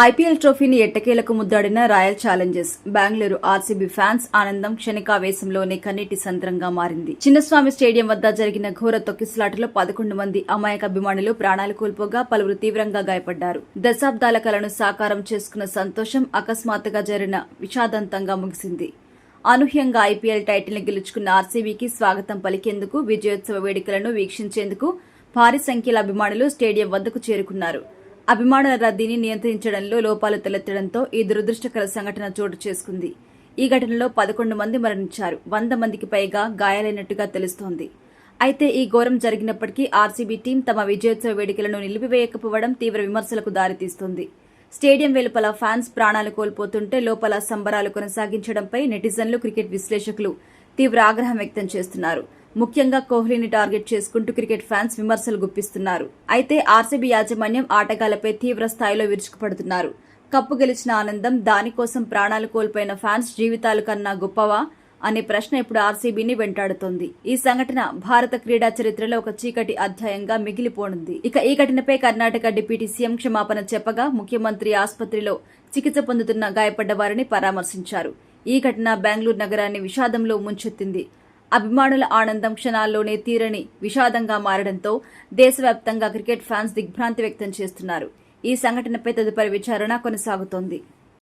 IPL ట్రోఫీని ఎట్టకేలకు ముద్దాడిన Royal Challengers. Bengaluru RCB fans ఆనందం క్షణికావేశంలోనే కన్నీటి సంద్రంగా మారింది. చిన్నస్వామి స్టేడియం వద్ద జరిగిన ఘోర తొక్కిసలాటలో పదకొండు మంది అమాయక అభిమానులు ప్రాణాలు కోల్పోగా పలువురు తీవ్రంగా గాయపడ్డారు. దశాబ్దాల కలను సాకారం చేసుకున్న సంతోషం అకస్మాత్తుగా జరిగిన విషాదంతంగా ముగిసింది. అనూహ్యంగా ఐపీఎల్ టైటిల్ని గెలుచుకున్న ఆర్సీబీకి స్వాగతం పలికేందుకు విజయోత్సవ వేడుకలను వీక్షించేందుకు భారీ సంఖ్యలో అభిమానులు స్టేడియం వద్దకు చేరుకున్నారు. అభిమానుల రద్దీని నియంత్రించడంలో లోపాలు తలెత్తడంతో ఈ దురదృష్టకర సంఘటన చోటు చేసుకుంది. ఈ ఘటనలో పదకొండు మంది మరణించారు. వంద మందికి పైగా గాయాలైనట్టుగా తెలుస్తోంది. అయితే ఈ ఘోరం జరిగినప్పటికీ ఆర్సీబీ టీం తమ విజయోత్సవ వేడుకలను నిలిపివేయకపోవడం తీవ్ర విమర్శలకు దారితీస్తోంది. స్టేడియం వెలుపల ఫ్యాన్స్ ప్రాణాలు కోల్పోతుంటే లోపల సంబరాలు కొనసాగించడంపై నెటిజన్లు క్రికెట్ విశ్లేషకులు తీవ్ర ఆగ్రహం వ్యక్తం చేస్తున్నారు. ముఖ్యంగా కోహ్లీని టార్గెట్ చేసుకుంటూ క్రికెట్ ఫ్యాన్స్ విమర్శలు గుప్పిస్తున్నారు. అయితే ఆర్సీబీ యాజమాన్యం ఆటగాళ్ళపై తీవ్ర స్థాయిలో విరుచుకుపడుతున్నారు. కప్పు గెలిచిన ఆనందం దానికోసం ప్రాణాలు కోల్పోయిన ఫ్యాన్స్ జీవితాలు కన్నా గొప్పవా? అనే ప్రశ్న ఇప్పుడు ఆర్సీబీని వెంటాడుతోంది. ఈ సంఘటన భారత క్రీడా చరిత్రలో ఒక చీకటి అధ్యాయంగా మిగిలిపోనుంది. ఇక ఈ ఘటనపై కర్ణాటక డిప్యూటీ సీఎం క్షమాపణ చెప్పగా ముఖ్యమంత్రి ఆసుపత్రిలో చికిత్స పొందుతున్న గాయపడ్డ వారిని పరామర్శించారు. ఈ ఘటన బెంగళూరు నగరాన్ని విషాదంలో ముంచెత్తింది. అభిమానుల ఆనందం క్షణాల్లోనే తీరని విషాదంగా మారడంతో దేశవ్యాప్తంగా క్రికెట్ ఫ్యాన్స్ దిగ్భ్రాంతి వ్యక్తం చేస్తున్నారు. ఈ సంఘటనపై తదుపరి విచారణ కొనసాగుతోంది.